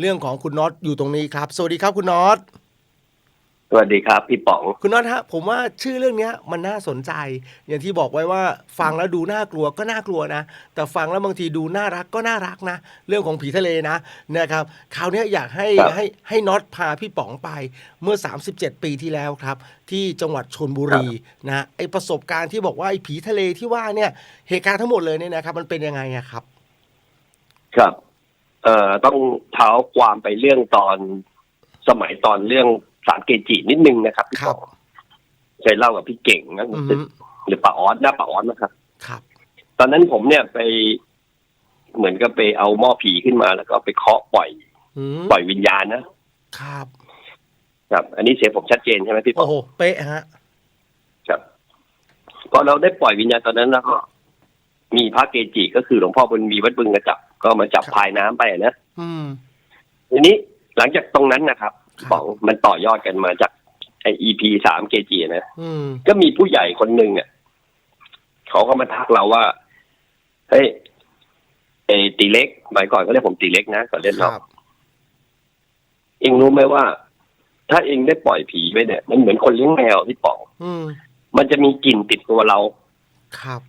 เรื่องของคุณน็อตอยู่ตรงนี้ครับ สวัสดีครับคุณน็อตสวัสดีครับ พี่ป๋อง คุณน็อตฮะผมว่าชื่อเรื่องเนี้ยมันน่าสนใจ อย่างที่บอกไว้ว่าฟังแล้วดูน่ากลัวก็น่ากลัวนะ แต่ฟังแล้วบางทีดูน่ารักก็น่ารักนะ เรื่องของผีทะเลนะนะครับคราวเนี้ยอยากให้ครับ ให้ให้น็อตพาพี่ป๋องไปเมื่อ 37 ปีที่แล้วครับ ที่จังหวัดชนบุรีนะไอประสบการณ์ที่บอกว่าไอผีทะเลที่ว่าเนี่ยเหตุการณ์ทั้งหมดเลยเนี่ยนะครับมันเป็นยังไงอะครับ ครับ เอ่อต้องเท้าความไปเรื่องตอนสมัยตอนเรื่องสามเกจินิดนึงนะครับพี่ครัป๋บองเคยเล่ากับพี่เก่งนะอือหฮึรือป้าออสนะป้าออสนะครับ ครับ ตอนนั้นผมเนี่ยไปเหมือนกับไปเอาหม้อผีขึ้นมาแล้วก็ไปเคาะปล่อย อืมปล่อยวิญญาณนะ ครับ ครับ อันนี้เสียงผมชัดเจนใช่ไหมพี่ป๋โอ้องโห เป๊ะฮะ ครับพอเราได้ปล่อยวิญญาณตอนนั้นแล้วก็ มีพระเกจิก็คือหลวงพ่อบุญมีวัดบึงกระจับ ก็มาจับครับพายน้ำไปนะอืมทีนี้หลังจากตรงนั้นนะครับครับของมันต่อยอดกันมาจากไอ EP สามเกจีนะอืมก็มีผู้ใหญ่คนหนึ่งเนี่ยเขาก็มาทักเราว่า เฮ้ยไอตีเล็กสมัยก่อนก็เรียกผมตีเล็กนะก่อนเล่นคเรารับเองรู้ไหมว่า ถ้าเองได้ปล่อยผีไปเนี่ย มันเหมือนคนเลี้ยงแมวที่ป๋องอืมมันจะมีกลิ่นติดตัวเรา ครับ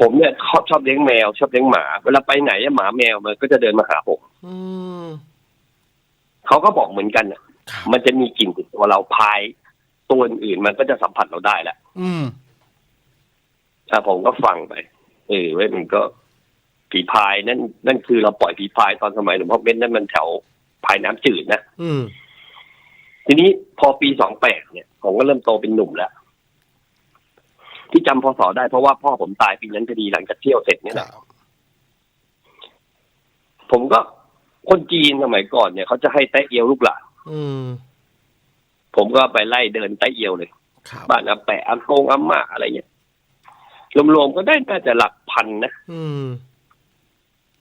ผมเนี่ยชอบชอบเลี้ยงแมว ชอบเลี้ยงหมา เวลาไปไหนอะหมาแมวมันก็จะเดินมาหาผมอืมเขาก็บอกเหมือนกันอะครับมันจะมีกลิ่นติดตัวเราพายตัวอื่นๆมันก็จะสัมผัสเราได้แหละอืมอะผมก็ฟังไป เออเว้ยมันก็ผีพายนั่นนั่นคือเราปล่อยผีพายตอนสมัยหลวงพ่อเบ้นนั่นมันแถวพายน้ำจืดนะอืมทีนี้พอปีสองแปดเนี่ย ผมก็เริ่มโตเป็นหนุ่มแล้ว ที่จำพศได้เพราะว่าพ่อผมตายปีนั้นพอดีหลังจากเที่ยวเสร็จเนี่ยคแหรัละบผมก็คนจีนสมัยก่อนเนี่ยเขาจะให้แตะเอียวลูกหลานอืมผมก็ไปไล่เดินแตะเอียวเลย ครับบ้านอาแปะอากงอาม่าอะไรเงี้ยรวมๆก็ได้น่าจะหลักพันนะอืม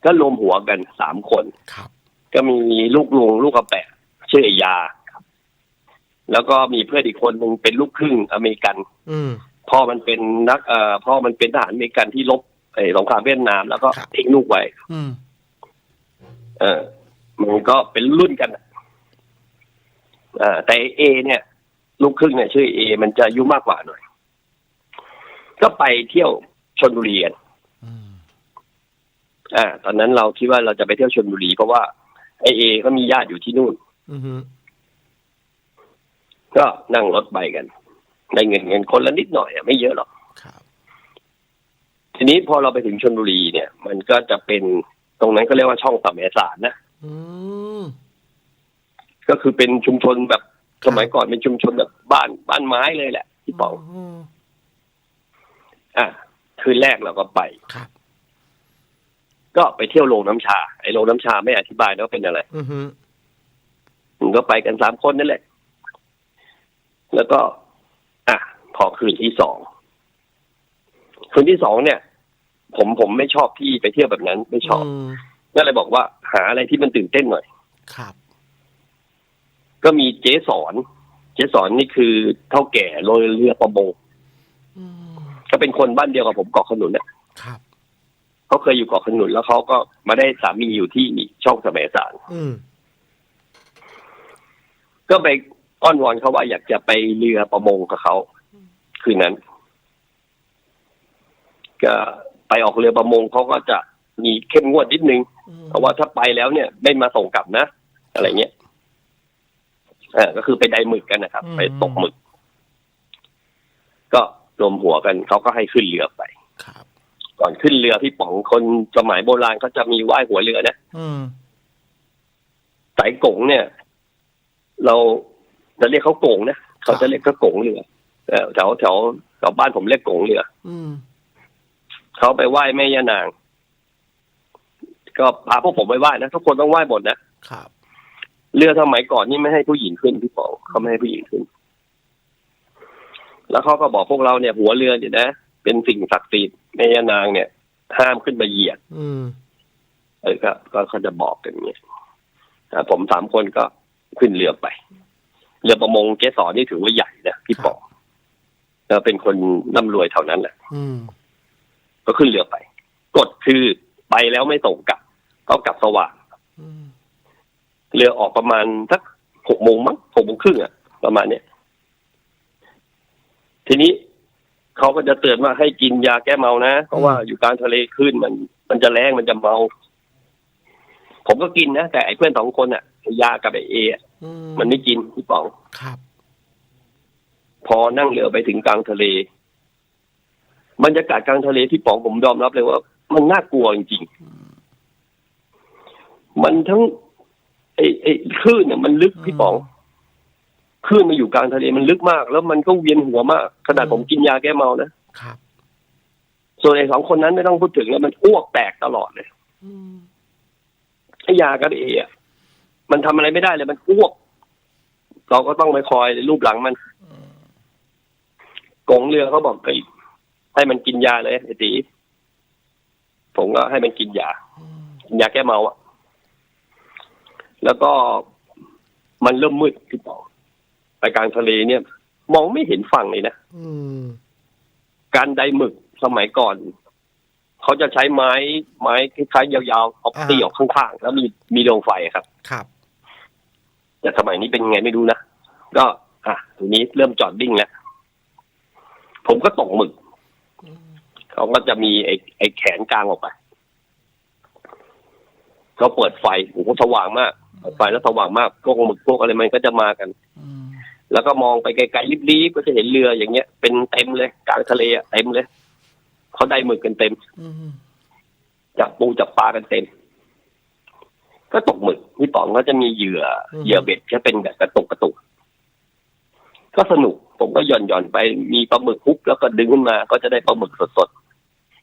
ก็รวมหัวกันสามคน ครับ ก็มีลูกลุงลูกอาแปะชื่อไอ้ยาครับ แล้วก็มีเพื่อนอีกคนหนึ่งเป็นลูกครึ่งอเมริกัน อืม พ่อมันเป็นนักเอ่อพ่อมันเป็นทหารอเมริกันที่ลบไอ้สงครามเวียดนาม แล้วก็ครับ ทิ้งลูกไว้ อืม เออ มันก็เป็นรุ่นกันอะเอ่าแต่เอเนี่ย ลูกครึ่งเนี่ยชื่อเอ มันจะอายุมากกว่าหน่อย ก็ไปเที่ยวชนบุรีกัน อืม อ่า ตอนนั้นเราคิดว่าเราจะไปเที่ยวชนบุรีเพราะว่าไอเอก็มีญาติอยู่ที่นู่น อืม ก็นั่งรถไปกันได้เงินเงินคนละนิดหน่อยอะไม่เยอะหรอกครับทีนี้พอเราไปถึงชนบุรีเนี่ย มันก็จะเป็นตรงนั้นก็เรียกว่าช่องสามแสารนะอืมก็คือเป็นชุมชนแบบครับสมัยก่อนเป็นชุมชนแบบบ้านบ้านไม้เลยแหละที่ป๋องมอะคืนแรกเราก็ไปครับ ก็ไปเที่ยวโรงน้ำชา ไอ้โรงน้ำชาไม่อธิบายนะว่าเป็นอะไร อืมมันก็ไปกันสามคนนั่นแหละ แล้วก็ อะพอคืนที่สองคืนที่สองเนี่ย ผมผมไม่ชอบที่ไปเที่ยวแบบนั้น ไม่ชอบมก็เลยบอกว่า หาอะไรที่มันตื่นเต้นหน่อย ครับ ก็มีเจ๊สอนเจ๊สอนนี่คือเท่าแก่โรยเรือประมงอืมก็เป็นคนบ้านเดียวกับผมเกาะขนุนเนี่ยครับเขาเคยอยู่เกาะขนุนแล้วเขาก็มาได้สามีอยู่ที่ช่องสมัยสารอืมก็ไป อ้อนวอนเขาว่าอยากจะไปเรือประมงกับเขาคืนนั้น ก็ไปออกเรือประมงเขาก็จะมีเข้มงวดนิดนึงอืมเพราะว่าถ้าไปแล้วเนี่ย ไม่มาส่งกลับนะ อะไรเงี้ยเออก็คือไปไดหมึกกันนะครับ ไปตกหมึก ก็รวมหัวกันเขาก็ให้ขึ้นเรือไปครับก่อนขึ้นเรือพี่ป๋องคนสมัยโบราณก็จะมีไหว้หัวเรือนะอืมสายกงเนี่ย เรา จะเรียกเขากงนะเขาจะเรียกเขากงเรือเออแถวแถวแถวบ้านผมเรียกกงเรืออืมเขาไปไหว้แม่ย่านาง ก็พาพวกผมไปไหว้นะทุกคนต้องไหว้หมดนะครับ เรือสมัยก่อนนี่ไม่ให้ผู้หญิงขึ้นพี่ป๋องเขาไม่ให้ผู้หญิงขึ้น แล้วเขาก็บอกพวกเราเนี่ย หัวเรือเนี่ยนะเป็นสิ่งศักดิ์สิทธิ์แม่ย่านางเนี่ยห้ามขึ้นมาเหยียด อืมเออก็ก็เขาจะบอกกันอย่างเงี้ยอ่าผมสามคนก็ขึ้นเรือไป เรือประมงเกสรนี่ถือว่าใหญ่นะพี่ป๋องแล้วเป็นคนร่ำรวยเท่านั้นแหละอืมก็ขึ้นเรือไปกฎคือไปแล้วไม่ส่งกลับต้องกลับสว่างอืมเรือออกประมาณสักหกโมงมั้งหกโมงครึ่งอะประมาณเนี้ยทีนี้เขาก็จะเตือนว่าให้กินยาแก้เมานะเพราะว่าอยู่กลางทะเลคลื่นมัน มันจะแรงมันจะเมา ผมก็กินนะแต่ไอ้เพื่อนสองคนอะยากับไอเออะอื มันไม่กินพี่ป๋องครับ พอนั่งเรือไปถึงกลางทะเล บรรยากาศกลางทะเลที่ป๋องผมยอมรับเลยว่า มันน่ากลัวจริงๆมันทั้งไอ้ไอ้คลื่นเนี่ยมันลึกพี่ป๋องคลื่นมาอยู่กลางทะเลมันลึกมาก แล้วมันก็เวียนหัวมากขนาดผมกินยาแก้เมานะครับ ส่วนไอ้สองคนนั้นไม่ต้องพูดถึงแล้วมันอ้วกแตกตลอดเลยอืมไอ้ยากับเออะ มันทำอะไรไม่ได้เลยมันอ้วก เราก็ต้องไปคอยรูปหลังมันกงเรือเขาบอกไปให้มันกินยาเลยไอ้ตีผมก็ให้มันกินยาอืมกินยาแก้เมาอะแล้วก็มันเริ่มมืดพี่ป๋องไปกลางทะเลเนี่ย มองไม่เห็นฝั่งเลยนะอืมการไดหมึกสมัยก่อน เขาจะใช้ไม้ ไม้คล้ายๆยาวๆเอาตีออกข้างๆแล้วมีมีดวงไฟครับ ครับ แต่สมัยนี้เป็นยังไงไม่รู้นะ ก็อะทีนี้เริ่มจอดดิ้งแล้ว ผมก็ตกหมึกอืมเขาก็จะมีไอ้ไอ้แขนกลางออกไป เขาเปิดไฟโอ้โหสว่างมากเปิดไฟแล้วสว่างมากพวกหมึกพวกอะไรมันก็จะมากันอืมแล้วก็มองไปไกลๆลิบๆก็จะเห็นเรืออย่างเงี้ย เป็นเต็มเลยกลางทะเลอะเต็มเลยเขาได้หมึกกันเต็มอืมจับปูจับปลากันเต็ม ก็ตกหมึกพี่ป๋องก็จะมีเหยื่อ เหยื่อเบ็ดจะเป็นแบบกระตุกกระตุก ก็สนุก ผมก็หย่อนหย่อนไปมีปลาหมึกคุกแล้วก็ดึงขึ้นมา ก็จะได้ปลาหมึกสด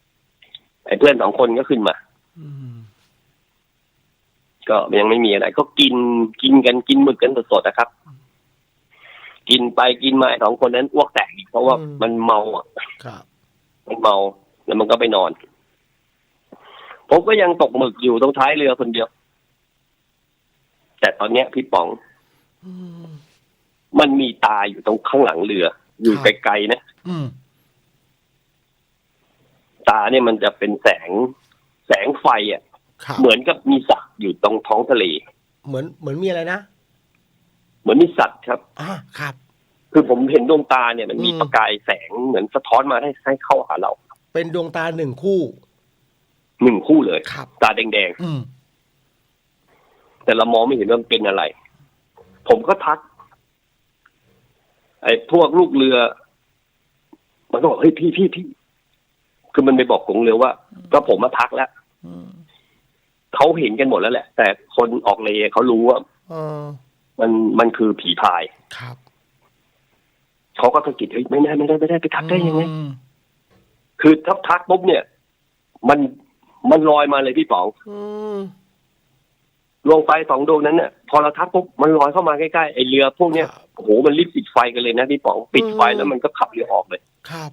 ๆไอ้เพื่อนสองคนก็ขึ้นมาอืมก็ยังไม่มีอะไร ก็กินกินกันกินหมึกกันสดๆนะครับ กินไปกินมาไอ้สองคนนั้นอ้วกแตกอีกเพราะว่ามันเมาอะครับมันเมาแล้วมันก็ไปนอน ผมก็ยังตกหมึกอยู่ตรงท้ายเรือคนเดียวแต่ตอนเนี้ยพี่ป๋องอืมมันมีตาอยู่ตรงข้างหลังเรือ อยู่ครับไกลๆนะอืมตาเนี่ยมันจะเป็นแสงแสงไฟอะ ครับเหมือนกับมีสัตว์อยู่ตรงท้องทะเล เหมือนเหมือนมีอะไรนะเหมือนมีสัตว์ครับ อ่าครับ คือผมเห็นดวงตาเนี่ยมันมีอืม ประกายแสงเหมือนสะท้อนมาให้ให้เข้าหาเราเป็นดวงตาหนึ่งคู่หนึ่งคู่เลย ครับ ตาแดงอืมๆ แต่เรามองไม่เห็นว่ามันเป็นอะไร ผมก็ทัก ไอ้พวกลูกเรือ มันก็บอกเฮ้ยพี่พี่พี่คือมันไปบอกกงเรือว่า ก็ผมมาทักแล้วอืมเขาเห็นกันหมดแล้วแหละ แต่คนออกเลเขารู้ว่าเออมันมันคือผีพายครับเขาก็สะกิดเฮ้ยไม่ได้ไม่ได้ไม่ได้ไปทักได้ยังไงอืมคือถ้าทักปุ๊บเนี่ย มันมันลอยมาเลยพี่ป๋องอืม ดวงไฟสองดวงนั้นเนี่ยพอเราทักปุ๊บมันลอยเข้ามาใกล้ๆไอ้เรือพวกเนี้ยครับโอ้โหมันรีบปิดไฟกันเลยนะพี่ป๋องปิดไฟอืมแล้วมันก็ขับเรือออกเลยครับ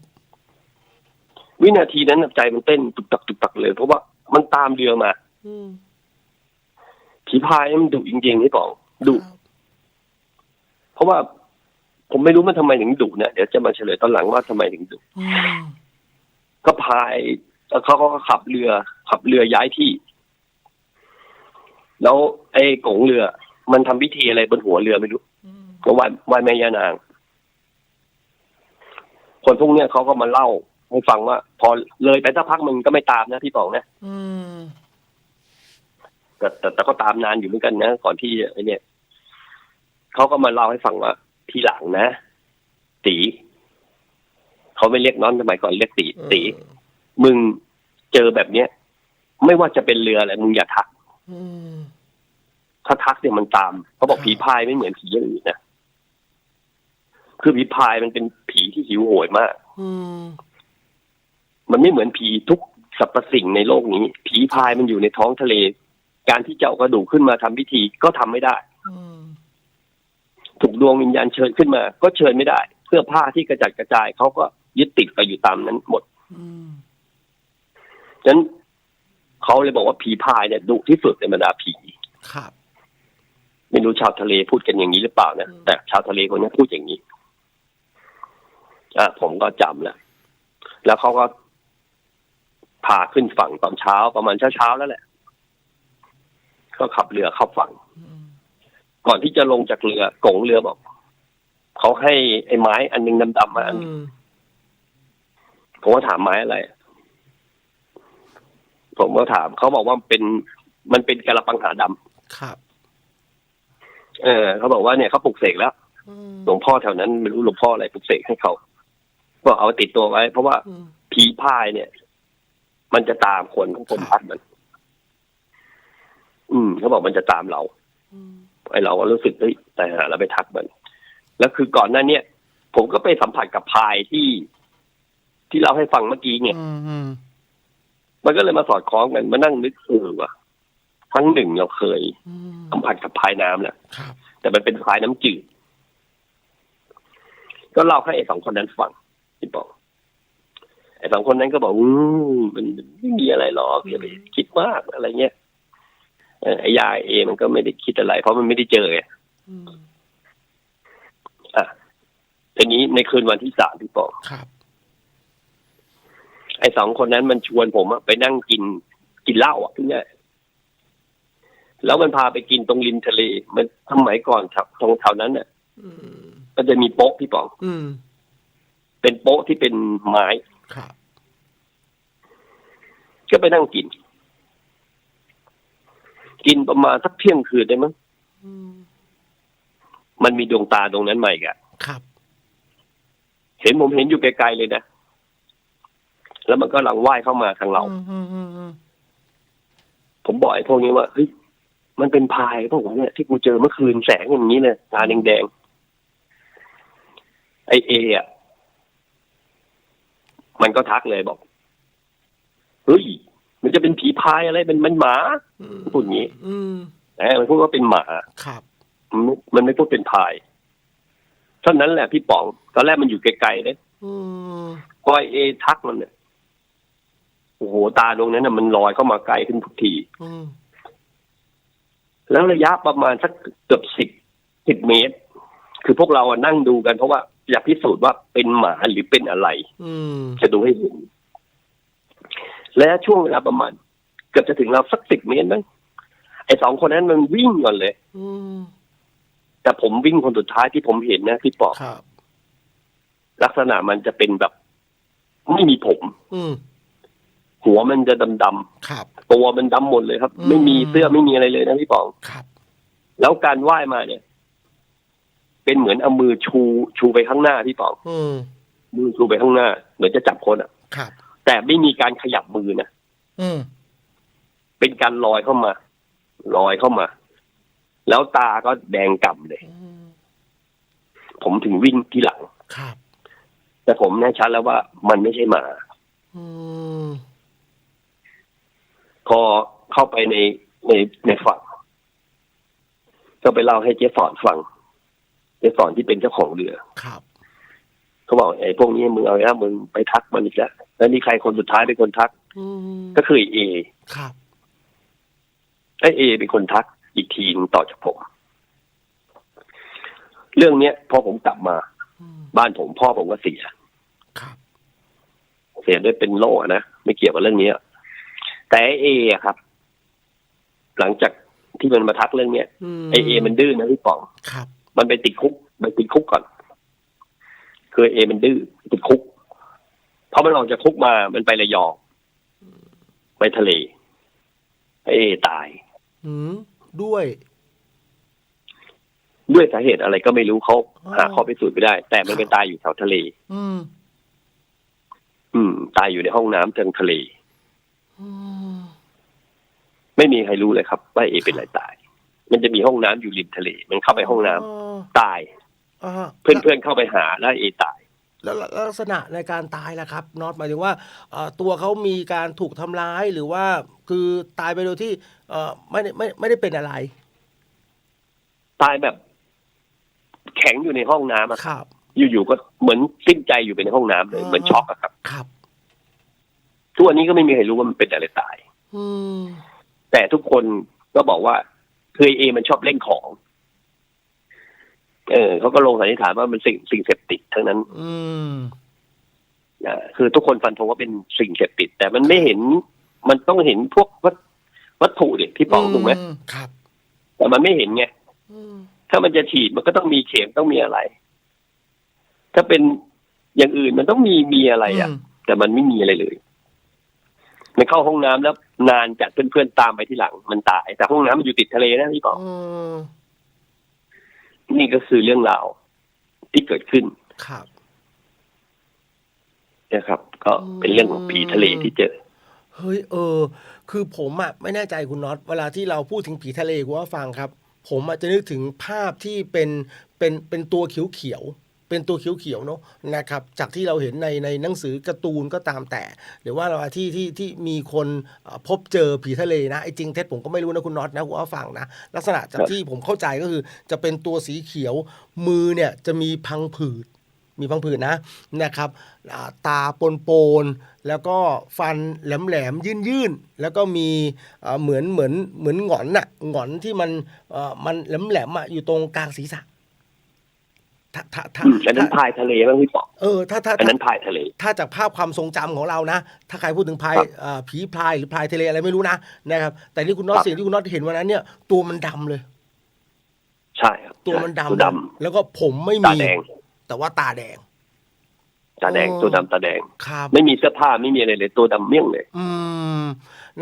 วินาทีนั้นน่ะใจมันเต้นตุกตักตุกตักเลย เพราะว่ามันตามเรือมาอืมผีพายมันดุจริงๆพี่ป๋องดุครับเพราะว่าผมไม่รู้มันทำไมถึงดุเนี่ยเดี๋ยวจะมาเฉลยตอนหลังว่าทำไมถึงดุอืมก็พายแล้วเขาก็ขับเรือขับเรือย้ายที่ แล้วไอ้กงเรือ มันทำพิธีอะไรบนหัวเรือไม่รู้อืมก็ไหว้ไหว้แม่ย่านาง คนพวกเนี้ยเขาก็มาเล่าให้ฟังว่า พอเลยไปสักพักมันก็ไม่ตามนะพี่ป๋องนะอืมแต่แต่แต่ก็ตามนานอยู่เหมือนกันนะก่อนที่ไอ้เนี่ยเขาก็มาเล่าให้ฟังว่า ทีหลังนะตีเขาไม่เรียกน้องสมัยก่อนเรียกตีตีมึงเจอแบบเนี้ย ไม่ว่าจะเป็นเรืออะไรมึงอย่าทักอืม ถ้าทักเนี่ยมันตามเขาบอกครับผีพายไม่เหมือนผีอย่างอื่นนะคือผีพายมันเป็นผีที่หิวโหยมากอืมมันไม่เหมือนผีทุกสรรพสิ่งในโลกนี้ ผีพายมันอยู่ในท้องทะเล การที่จะเอากระดูกขึ้นมาทำพิธีก็ทำไม่ได้อืมถูกดวงวิญญาณเชิญขึ้นมา ก็เชิญไม่ได้เสื้อผ้าที่กระจัดกระจายเขาก็ยึดติดไปอยู่ตามนั้นหมดอืมฉะนั้น เขาเลยบอกว่าผีพายเนี่ยดุที่สุดในบรรดาผีครับไม่รู้ชาวทะเลพูดกันอย่างนี้หรือเปล่านะอืมแต่ชาวทะเลคนนี้พูดอย่างนี้อะผมก็จำแล้วแล้วเขาก็พาขึ้นฝั่งตอนเช้าประมาณเช้าๆแล้วแหละ ก็ขับเรือเข้าฝั่งอืมก่อนที่จะลงจากเรือกงเรือบอกเขาให้ไอ้ไม้อันหนึงดำๆมาอันอืมผมก็ถามไม้อะไร ผมก็ถามเขาบอกว่าเป็นมันเป็นกระปังหาดำครับ เออเขาบอกว่าเนี่ยเขาปลุกเสกแล้วอืมหลวงพ่อแถวนั้นไม่รู้หลวงพ่ออะไรปลุกเสกให้เขาก็เอาติดตัวไว้ เพราะว่าอืมผีพายเนี่ย มันจะตามคนของผมพัดมัน อืมเขาบอกมันจะตามเราอืมไอเราก็รู้สึกเฮ้ยแต่หาเราไปทักมัน แล้วคือก่อนหน้าเนี้ยผมก็ไปสัมผัสกับพายที่ ที่เราให้ฟังเมื่อกี้ไงอื มอืมมันก็เลยมาสอดคล้องกันมานั่งนึกเออว่ะครั้งหนึ่งเราเคยอืมสัมผัสกับพายน้ำแหละครับแต่มันเป็นพายน้ำจืดก็เล่าให้ไอ้สองคนนั้นฟังที่บอกไอ้สองคนนั้นก็บอกอืมมันไม่มีอะไรหรอกอย่าไปคิดมากอะไรเงี้ยเออไอ้ยายเอมันก็ไม่ได้คิดอะไร เพราะมันไม่ได้เจอไงอืมอะทีนี้ในคืนวันที่สามที่บอกครับ ไอ้สองคนนั้นมันชวนผมอะไปนั่งกินกินเหล้าอะทุกอย่างแล้วมันพาไปกินตรงริมทะเล มันสมัยก่อนครับตรงแถวนั้นเนี่ยอืมก็จะมีโป๊ะพี่ป๋องอืมเป็นโป๊ะที่เป็นไม้ครับก็ไปนั่งกิน กินประมาณสักเที่ยงคืนได้มั้งอืมมันมีดวงตาตรงนั้นใหม่กะครับ เห็นผมเห็นอยู่ไกลๆเลยนะ แล้วมันก็หลังว่ายเข้ามาทางเราอืมอืมอืมอืมผมบอกไอ้พวกนี้ว่าเฮ้ยมันเป็นพายพวกผมเนี่ยที่กูเจอเมื่อคืนแสงอย่างนี้เลยตาแดงๆไอเออะมันก็ทักเลยบอกเฮ้ยมันจะเป็นผีพายอะไรเป็นมันหมาอืมพูดอย่างนี้อืมแต่มันพูดว่าเป็นหมาครับมันไม่มันไม่พูดเป็นพายเท่านั้นแหละพี่ป๋องตอนแรกมันอยู่ไกลๆเลยอืมพอไอเอทักมันเนี่ย โอ้โหตาดวงนั้นน่ะมันลอยเข้ามาไกลขึ้นทุกทีอืมแล้วระยะประมาณสักเกือบสิบสิบเมตร คือพวกเราอะนั่งดูกันเพราะว่าอยากพิสูจน์ว่าเป็นหมาหรือเป็นอะไรอืมจะดูให้เห็นและช่วงเวลาประมาณ เกือบจะถึงเราสักสิบเมตรมั้งไอ้สองคนนั้นมันวิ่งก่อนเลยอืมแต่ผมวิ่งคนสุดท้ายที่ผมเห็นนะที่ปอกครับลักษณะมันจะเป็นแบบ ไม่มีผม อืม หัวมันจะดำครับ ๆตัวมันดำหมดเลยครับ อืม ไม่มีเสื้อไม่มีอะไรเลยนะพี่ปอง ครับ แล้วการว่ายมาเนี่ย เป็นเหมือนเอามือชูชูไปข้างหน้าพี่ปอง อืมมือชูไปข้างหน้า เหมือนจะจับคนอะ ครับ แต่ไม่มีการขยับมือนะอืมเป็นการลอยเข้ามาลอยเข้ามา แล้วตาก็แดงก่ำเลย อืมผมถึงวิ่งที่หลัง ครับ แต่ผมแน่ชัดแล้วว่ามันไม่ใช่หมา อืม พอเข้าไปในในในฝั่งก็ไปเล่าให้เจ๊สอนฟังเจ๊สอนที่เป็นเจ้าของเรือ ครับเขาบอกไอ้พวกนี้มึงเอาแล้วมึงไปทักมันอีกแล้วแล้วนี่ใครคนสุดท้ายเป็นคนทักอืมก็คือไอ้เอครับไอ้เอเป็นคนทักอีกทีนึงต่อจากผม เรื่องเนี้ยพอผมกลับมาอืมบ้านผมพ่อผมก็เสียครับ เสียด้วยเป็นโรคอะนะไม่เกี่ยวกับเรื่องนี้อะ แต่ไอ้เออะครับ หลังจากที่มันมาทักเรื่องเนี้ยมไอเอมันดื้อนะพี่ป๋องครับ มันไปติดคุกไปติดคุกก่อน คือเอมันดื้อติดคุกพอมันออกจากคุกมามันไประยองไปทะเลไอเอตายอืมด้วย ด้วยสาเหตุอะไรก็ไม่รู้เขาอ๋อหาข้อพิสูจน์ไม่ได้ แต่มันไปตายอยู่แถวทะเล อืม อืม ตายอยู่ในห้องน้ำทางทะเลอืม ไม่มีใครรู้เลยครับ ว่าเอเป็นอะไรตาย มันจะมีห้องน้ำอยู่ริมทะเล มันเข้าไปห้องน้ำอ๋อตายอ่าเพื่อนๆเข้าไปหาแล้วเอตายแล้วแล้วลักษณะในการตายล่ะครับน็อตหมายถึงว่าเอ่อตัวเขามีการถูกทำร้ายหรือว่าคือตายไปโดยที่เอ่อไม่ได้ไม่ไม่ได้เป็นอะไร ตายแบบ แข็งอยู่ในห้องน้ำอะครับ อยู่ๆก็เหมือนสิ้นใจอยู่ในห้องน้ำเลยอ่าเหมือนช็อกอะครับ ครับ ทุกวันนี้ก็ไม่มีใครรู้ว่ามันเป็นอะไรตายอืมแต่ทุกคนก็บอกว่าคือเอมันชอบเล่นของ เออเขาก็ลงสันนิษฐานว่ามันสิ่งสิ่งเสพติดทั้งนั้น อืมนะคือทุกคนฟันธงว่าเป็นสิ่งเสพติด แต่มันไม่เห็น มันต้องเห็นพวกวัตวัตถุเด็กที่ปองถูกไหมครับ แต่มันไม่เห็นไงอืมถ้ามันจะฉีดมันก็ต้องมีเข็มต้องมีอะไร ถ้าเป็นอย่างอื่นมันต้องมีมีอะไรอะอืมแต่มันไม่มีอะไรเลย มันเข้าห้องน้ำแล้วนานจากเพื่อนๆตามไปที่หลังมันตาย แต่ห้องน้ำมันอยู่ติดทะเลนะพี่ปออืมนี่ก็คือเรื่องราวที่เกิดขึ้นครับนะครับ ก็เป็นเรื่องของผีทะเลที่เจอเฮ้ยเออ คือผมอะไม่แน่ใจคุณน็อตเวลาที่เราพูดถึงผีทะเลกูว่าฟังครับ ผมอาจจะนึกถึงภาพที่เป็นเป็นเป็นตัวเขียวเขียวๆ เป็นตัวเขียวเขียวๆเนาะนะครับจากที่เราเห็นในในหนังสือการ์ตูนก็ตามแต่ หรือว่าเราที่ที่ที่มีคนเอ่อพบเจอผีทะเลนะไอ้จริงเท็จผมก็ไม่รู้นะคุณน็อตนะกูว่าฟังนะ ลักษณะจากครับที่ผมเข้าใจก็คือ จะเป็นตัวสีเขียวมือเนี่ยจะมีพังผืดมีพังผืดนะนะครับอ่าตาปนปนๆแล้วก็ฟันแหลมแหลมยื่นยื่นๆแล้วก็มีอ่าเหมือนเหมือนเหมือนหงอนน่ะหงอนที่มันเอ่อมันแหลมแหลมๆอะอยู่ตรงกลางศีรษะ ถ้าถ้าถ้าอืมอันนั้นถ้าพายทะเลบ้างพี่ปอเออถ้าถ้าอันถ้านั้นพายทะเล ถ้าจากภาพความทรงจำของเรานะ ถ้าใครพูดถึงพายครับเอ่อผีพลายหรือพลายทะเลอะไรไม่รู้นะนะครับ แต่นี่คุณน็อตครับสิ่งที่คุณน็อตเห็นวันนั้นเนี่ย ตัวมันดำเลย ใช่ครับตัวมันดำตัวดแล้วก็ผมไม่ำตามีแดง แต่ว่าตาแดง ตาแดงอ๋อตัวดำตาแดงครับไม่มีเสื้อผ้าไม่มีอะไรเลย ตัวดำเมี่ยงเลย อืม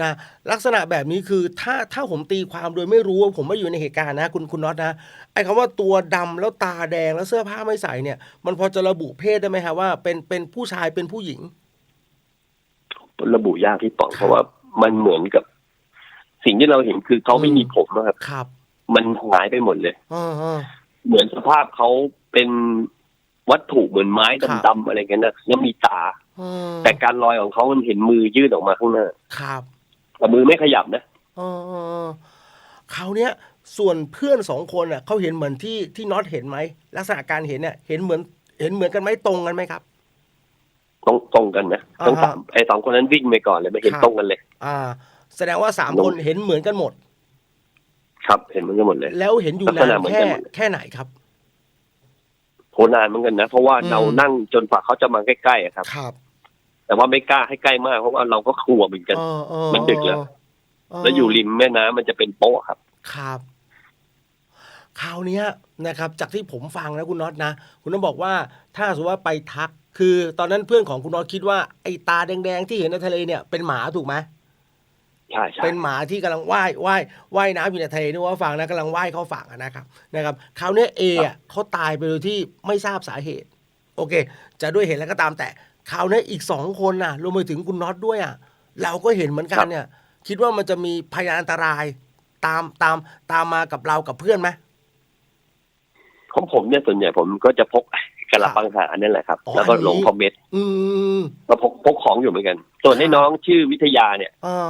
นะลักษณะแบบนี้คือถ้าถ้าผมตีความโดยไม่รู้ว่าผมไม่อยู่ในเหตุการณ์นะ คุณคุณน็อตนะไอ้คำว่าตัวดำแล้วตาแดงแล้วเสื้อผ้าไม่ใส่เนี่ย มันพอจะระบุเพศได้ไหมครับว่าเป็นเป็นผู้ชายเป็นผู้หญิง ระบุยากพี่ป๋องครับเพราะว่ามันเหมือนกับ สิ่งที่เราเห็นคือเขาไม่อืมมีผมนะครับครับ มันหายไปหมดเลยอ่าอ่าเหมือนสภาพเขาเป็นวัตถุเหมือนไม้ครับดำๆอะไรกันนะแล้วมีตาอ่าแต่การลอยของเขามันเห็นมือยื่นออกมาข้างหน้าครับ แต่มือไม่ขยับนะอ่าอ่าอ่าคราวเนี้ยส่วนเพื่อนสองคนอะเขาเห็นเหมือนที่ที่น็อตเห็นไหมลักษณะการเห็นเนี่ยเห็นเหมือนเห็นเหมือนกันไหมตรงกันไหมครับ ตรงตรงกันนะอ่าทั้งสามไอ้สองคนนั้นวิ่งไปก่อนเลยไม่เห็นครับตรงกันเลย อ่า แสดงว่าสามตรงคนเห็นเหมือนกันหมด ครับเห็นเหมันกันหมดเลย แล้วเห็นอยู่ลักษนาณะนเหมือนแค่กันหมดแค่ไหนครับโหนานเหมือนกันนะ เพราะว่าอืมเรานั่งจนฝ่าเขาจะมาใกล้ๆอะครับครับ แต่ว่าไม่กล้าให้ใกล้มากเพราะว่าเราก็กลัวเหมือนกันเออเออมันดึกแล้วเออแล้วอยู่ริมแม่น้ำมันจะเป็นโป๊ะครับ ครับคราวเนี้ยนะครับ จากที่ผมฟังนะคุณน็อตนะ คุณต้องบอกว่าถ้าสมมติว่าไปทัก คือตอนนั้นเพื่อนของคุณน็อตคิดว่าไอ้ตาแดงๆที่เห็นในทะเลเนี่ยเป็นหมาถูกไหมใช่ใช่เป็นหมาที่กำลังว่ายว่ายว่ายน้ำอยู่ในทะเลนึกว่าฟังนะกำลังว่ายเข้าฝั่งอะนะครับนะครับคราวเนี้ยเออะเขาตายไปโดยที่ไม่ทราบสาเหตุ โอเค จะด้วยเหตุแล้วก็ตามแต่ คราวเนี้ยอีกสองคนน่ะรวมไปถึงคุณน็อตด้วยอะเราก็เห็นเหมือนกันเนี่ย คิดว่ามันจะมีพยานอันตรายตามตามตามมากับเรากับเพื่อนไหมของผมเนี่ยส่วนใหญ่ผมก็จะพกกระปังหาเนี่ยแหละครับอ๋อแล้วก็อันนี้ลงคอมเมนต์อืมก็พกพกของอยู่เหมือนกัน ส่วนให้น้องชื่อวิทยาเนี่ยอ่า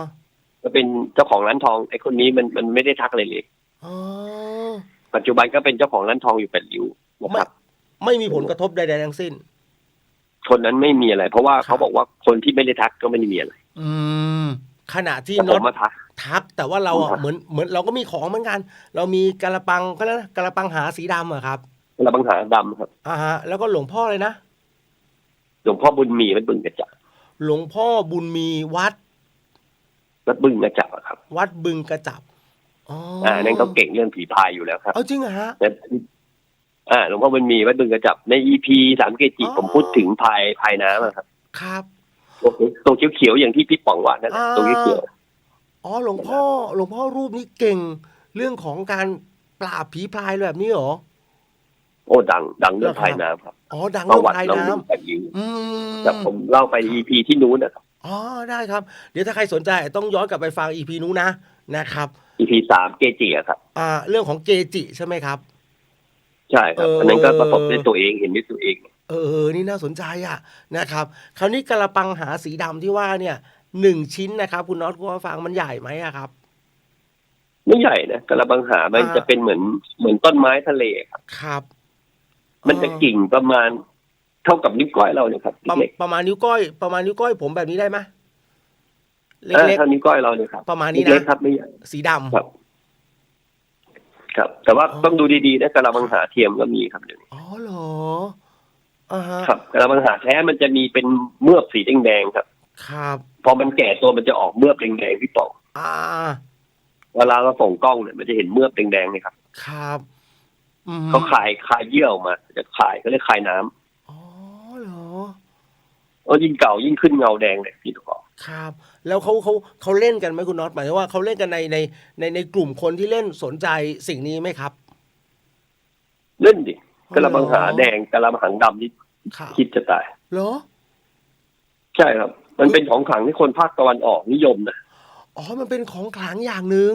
ก็เป็นเจ้าของร้านทองไอ้คนนี้มันมันไม่ได้ทักอะไรเลยอ๋อปัจจุบันก็เป็นเจ้าของร้านทองอยู่แปดริ้วนะครับไม่มีผลกระทบใดๆทั้งสิ้น คนนั้นไม่มีอะไร เพราะว่าครับเขาบอกว่าคนที่ไม่ได้ทักก็ไม่ได้มีอะไร อืมขณะที่แต่ผน็อมตมาทักทัก แต่ว่าเราผมอะทักเหมือนเหมือนเราก็มีของเหมือนกัน เรามีกระปังก็แล้วนะกระปังหาสีดำอะครับกระปังหาดำครับอ่าฮะ แล้วก็หลวงพ่อเลยนะหลวงพ่อบุญมีวัดบึงกระจับหลวงพ่อบุญมีวัด วัดบึงกระจับอะครับ วัดบึงกระจับอ๋ออ่านั่นเขาเก่งเรื่องผีพายอยู่แล้วครับเอาจริงเหรอฮะแต่ อ่าหลวงพ่อบุญมีวัดบึงกระจับในอีพีสามเกจิอ๋อผมพูดถึงพายพายน้ำอะครับครับตัวตัวเขียวๆอย่างที่พี่ป๋องว่านั่นแหละอ่าตัวเขียวอ๋อหลวงพ่อหลวงพ่อรูปนี้เก่งเรื่องของการปราบผีพรายแบบนี้เหรอๆโอ้ดัง ดังเรื่องพายน้ำครับอ๋อดังประเรื่องวัติพรายเราน้ดูแบบนี้ำอืมแต่ผมเล่าไปอีพีที่นู้นนะครับอ๋อได้ครับ เดี๋ยวถ้าใครสนใจต้องย้อนกลับไปฟังอีพีนู้นนะนะครับอีพีสามเกจิอะครับ อ่า เรื่องของเกจิใช่ไหมครับ ใช่ครับเอออัอันนั้นก็ประสบด้วยตัวเองเห็นด้วยตัวเอง เออเออนี่น่าสนใจอะนะครับ คราวนี้กระปังหาสีดำที่ว่าเนี่ยหนึ่งชิ้นนะครับ คุณน็อตคุณว่าฟังมันใหญ่ไหมอะครับ ไม่ใหญ่นะกระบังหามันอ่าจะเป็นเหมือนเหมือนต้นไม้ทะเลครับครับ มันจะเออกิ่งประมาณเท่ากับนิ้วก้อยเราเนี่ยครับประเล็กประมาณนิ้วก้อย ประมาณนิ้วก้อยผมแบบนี้ได้ไหมๆอ่าเล็กเท่านิ้วก้อยเราเนี่ยครับๆประมาณนี้เล็กนะๆครับไม่ใหญ่สีดำ ครับครับ แต่ว่าอ๋อต้องดูดีๆนะกระบังหาเทียมก็มีครับเดี๋ยวนี้อ๋อเหรออ่าฮะครับกระบังหาแท้มันจะมีเป็นเมือกสีแดงๆครับ ครับพอมันแก่ตัวมันจะออกเมือกแดงๆพี่ป๋องอ่า เวลาเราส่งกล้องเนี่ยมันจะเห็นเมือกแดงๆเลยครับ ครับอืมเขาคายคายเยื่อออกมา จะคายเขาเรียกคายน้ำอ๋อเหรอเออยิ่งเก่ายิ่งขึ้นเงาแดงเลยพี่ตะกอ ครับ แล้วเขาเขาเขาเล่นกันไหมคุณน็อตหมายถึงว่าเขาเล่นกันในในในในกลุ่มคนที่เล่นสนใจสิ่งนี้ไหมครับ เล่นดิกระบังหาอ๋อแดงกระบังหางดำนี่ครับคิดจะตายเหรอ ใช่ครับ มันเป็นของขลังที่คนภาคตะวันออกนิยมนะอ๋อ มันเป็นของขลังอย่างหนึ่ง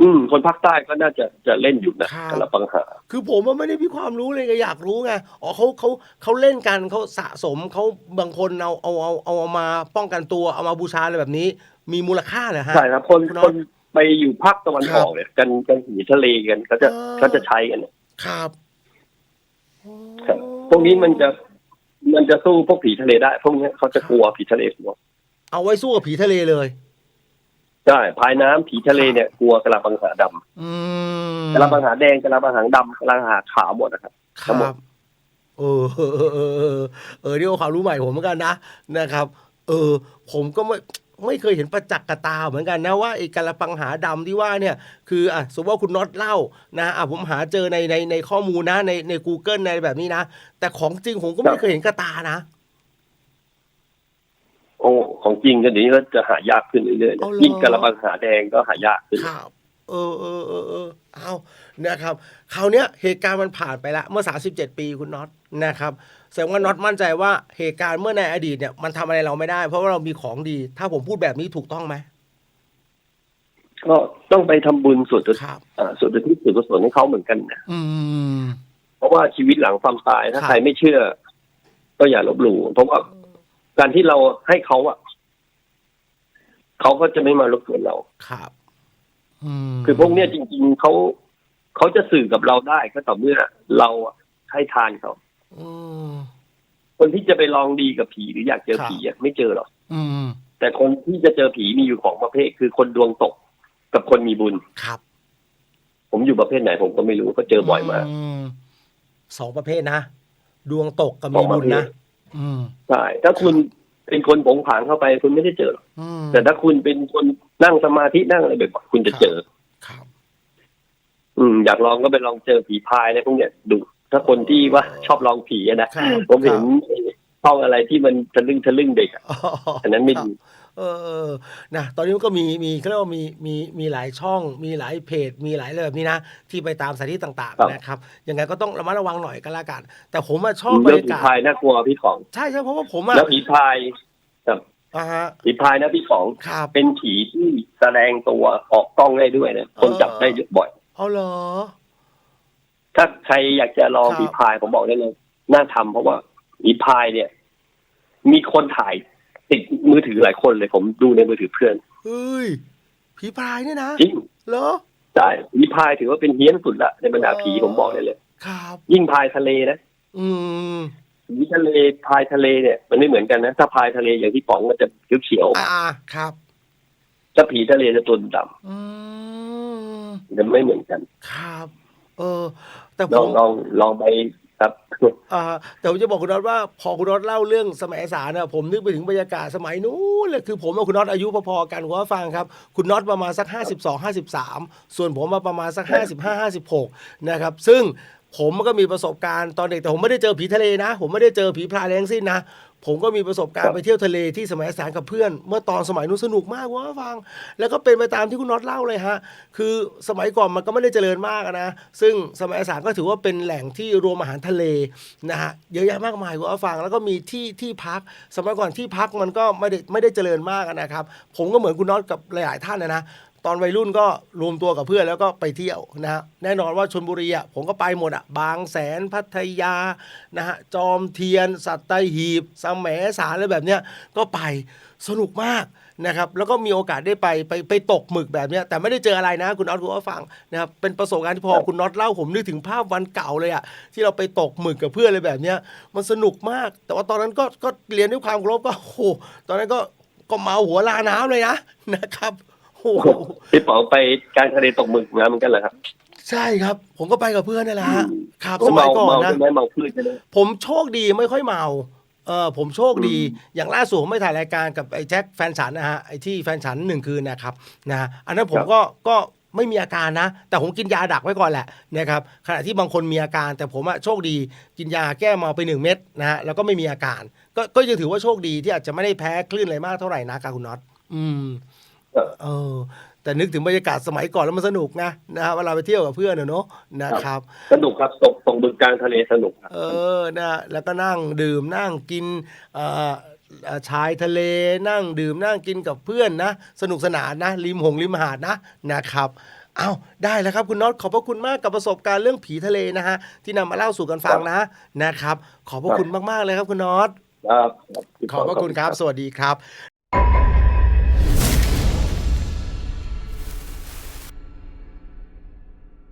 อืมคนภาคใต้ก็น่าจะจะเล่นอยู่นะครับ กระบังหา คือผมว่าไม่ได้มีความรู้เลยไงอยากรู้ไงอ๋อเขาเขาเขาเล่นกันเขาสะสมเขาบางคนเอาเอาเอาเอาเอามาป้องกันตัวเอามาบูชาอะไรแบบนี้ มีมูลค่าเหรอฮะ ใช่ครับคนคุณน็อตคนไปอยู่ภาคตะวันออกเนี่ยกันกันหนีทะเลกันเขาจะอ๋อเขาจะใช้กันครับครับพวกนี้มันจะมันจะสู้พวกผีทะเลได้ พวกนี้เขาจะกลัวผีทะเลกลัวเอาไว้สู้กับผีทะเลเลย ใช่ภายน้ำผีทะเลเนี่ยกลัวกระบังหาดำอืมกระบังหาแดงกระบังหางดำกระบังหาขาวหมดนะครับคทั้งหมรัดบเออเออเออเออเออเออนี่ก็ความรู้ใหม่ผมเหมือนกันนะนะครับ เออ ผมก็ไม่ไม่เคยเห็นประจักษ์กบตาเหมือนกันนะว่าไอ้กระปังหาดำที่ว่าเนี่ย คืออะสมมติว่าคุณน็อตเล่านะอะผมหาเจอในในในข้อมูลนะในใน Google ในแบบนี้นะ แต่ของจริงผมก็ไม่เคยเห็นกระตานะ โอ้ของจริงกันเดี๋ยวนี้ก็จะหายากขึ้นเรื่อยๆเอานะเหรอยิ่งกระบังหาแดงก็หายากขึ้น ครับ เออเออเออเออเอานะครับ คราวเนี้ยเหตุการณ์มันผ่านไปละเมื่อ 37 ปีคุณน็อตนะครับ แสดงว่าน็อตมั่นใจว่าเหตุการณ์เมื่อในอดีตเนี่ยมันทำอะไรเราไม่ได้ เพราะว่าเรามีของดี ถ้าผมพูดแบบนี้ถูกต้องไหมก็ต้องไปทำบุญส่วนตัวครับ อ่าส่วนตัวที่ส่วนกุศลให้เขาเหมือนกันนะอืม เพราะว่าชีวิตหลังความตายถ้าครับ ใครไม่เชื่อ ก็อย่าลบหลู่เพราะว่า การที่เราให้เขาอะเขาก็จะไม่มารบกวนเรา ครับอืมคือพวกเนี้ยจริง ๆเขาเขาจะสื่อกับเราได้ก็ต่อเมื่อเราอะให้ทานเขาอืมคนที่จะไปลองดีกับผีหรืออยากเจอครับผีอะไม่เจอหรอกอืมแต่คนที่จะเจอผีมีอยู่ของประเภท คือคนดวงตกกับคนมีบุญครับ ผมอยู่ประเภทไหนผมก็ไม่รู้ก็เจอบ่อยมากมสองประเภทนะดวงตกกับมีบุญนะ อืมใช่ถ้าคุณเป็นคนผงผางเข้าไป คุณไม่ได้เจอหรอกอืมแต่ถ้าคุณเป็นคนนั่งสมาธินั่งอะไรบ่อยๆคุณจะเจอ ครับ อืมอยากลองก็ไปลองเจอผีพายอะไรพวกเนี้ยดู ถ้าคนที่ว่าชอบลองผีอะนะครับผมเห็นช่องอะไรที่มันทะลึ่งทะลึ่งเด็กอะอ๋ออันนั้นไม่ครับดี เออเออนะตอนนี้มันก็มีมีเขาเรียกว่ามีมีมีหลายช่อง มีหลายเพจ มีหลายอะไรแบบนี้นะที่ไปตามสถานที่ต่างครับ ๆนะครับยังไงก็ต้องระมัดระวังหน่อยก็แล้วกัน แต่ผมอะชอบบรเรื่องรผียากาศพายน่ากลัวพี่ของ ใช่ใช่เพราะว่าผมอะแล้วผีพายอ่าฮะผีพายนะพี่ของ ครับ เป็นผีที่แสดงตัวออกกล้องได้ด้วยนะคนจับได้เยอะบ่อย เอาเหรอ ถ้าใครอยากจะลองครับ ผีพายผมบอกได้เลย น่าทำเพราะว่าผีพายเนี่ย มีคนถ่าย ติดมือถือหลายคนเลยผมดูในมือถือเพื่อนเฮ้ยผีพรายเนี่ยนะจริงเหรอใช่ผีพายถือว่าเป็นเฮี้ยนสุดละในบรรดาผีผมบอกได้เลย ครับ ยิ่งพายทะเลนะอืมผีทะเลพายทะเลเนี่ยมันไม่เหมือนกันนะถ้าพายทะเลอย่างที่ป๋องมันจะเขียวอ่าอ่าครับๆถ้าผีทะเลจะตัวดอืมำจะไม่เหมือนกัน ครับ เออ แต่ผลองมลองลองไป ครับอ่าแต่ผมจะบอกคุณน็อตว่าพอคุณน็อตเล่าเรื่องสมัยสารนะผมนึกไปถึงบรรยากาศสมัยนู้นเลยคือผมกับคุณน็อตอายุพอๆกันหัวฟังครับ คุณน็อตประมาณสัก 52 53 ส่วนผมมาประมาณสัก 55 56 นะครับ ซึ่งผมก็มีประสบการณ์ตอนเด็กแต่ผมไม่ได้เจอผีทะเลนะ ผมไม่ได้เจอผีพรายแรงสิ้นนะ ผมก็มีประสบการครัณ์บไปเที่ยวทะเลที่สมัยสารกับเพื่อน เมื่อตอนสมัยนู้นสนุกมากคุณผู้ฟัง แล้วก็เป็นไปตามที่คุณน็อตเล่าเลยฮะ คือสมัยก่อนมันก็ไม่ได้เจริญมากอะนะ ซึ่งสมัยอาสามก็ถือว่าเป็นแหล่งที่รวมอาหารทะเลนะฮะเยอะแยะมากมายคุณผู้ฟัง แล้วก็มีที่ที่พัก สมัยก่อนที่พักมันก็ไม่ได้ไม่ได้เจริญมากอะนะครับ ผมก็เหมือนคุณน็อตกับหลาย ๆ ท่านนะนะ ตอนวัยรุ่นก็รวมตัวกับเพื่อนแล้วก็ไปเที่ยวนะฮะแน่นอนว่าชนบุรีอะผมก็ไปหมดอะบางแสนพัทยานะฮะจอมเทียน สัตหีบสมแหมสารอะไรแบบเนี้ยก็ไปสนุกมากนะครับแล้วก็มีโอกาสได้ไปไปไปตกหมึกแบบเนี้ยแต่ไม่ได้เจออะไรนะคุณน็อตคุณผู้ฟังนะครับเป็นประสบการณ์ที่พอครับคุณน็อตเล่าผมนึกถึงภาพวันเก่าเลยอะที่เราไปตกหมึกกับเพื่อนอะไรแบบเนี้ยมันสนุกมาก แต่ว่าตอนนั้นก็ก็เรียนด้วยความเคารพก็โอ้โหตอนนั้นก็ก็เมาหัวลาน้ำเลยนะนะครับโอ้โห พี่ป๋องไปกลารทะเลตกหมึกมาเหมือนกันเหรอครับ ใช่ครับ ผมก็ไปกับเพื่อนนี่แหละฮะครับเขาสมัเมายก่อนเมานะใช่ไหมเมาพืชใช่ไหมผมโชคดีไม่ค่อยเมาเออผมโชคดีอืมอย่างล่าสุดผมไปถ่ายรายการกับไอ้แจ็คแฟนฉันนะฮะไอ้ที่แฟนฉันหนึ่งคืนนะครับนะฮะอันนั้นผมก็ก็ไม่มีอาการนะ แต่ผมกินยาดักไว้ก่อนแหละนะครับขณะที่บางคนมีอาการ แต่ผมอะโชคดีกินยาแก้เมาไปหนึ่งเม็ดนะฮะแล้วก็ไม่มีอาการ ก็ก็ยังถือว่าโชคดีที่อาจจะไม่ได้แพ้คลื่นอะไรมากเท่าไหร่นะครับคุณน็อตอืม เออเออ แต่นึกถึงบรรยากาศสมัยก่อนแล้วมันสนุกนะนะฮะเวลาไปเที่ยวกับเพื่อนอะเนาะนะครับ สนุกครับตกตกบึงกลางทะเลสนุกครับ เออนะแล้วก็นั่งดื่มนั่งกินเอ่อเอ่อชายทะเลนั่งดื่มนั่งกินกับเพื่อนนะ สนุกสนานนะ ริมหงริมหาดนะนะครับเอาได้แล้วครับคุณน็อตขอบพระคุณมากกับประสบการณ์เรื่องผีทะเลนะฮะที่นำมาเล่าสู่กันฟังนะนะครับ ขอบพระคุณมากๆเลยครับคุณน็อตครับขอบพระคุณครับ สวัสดีครับ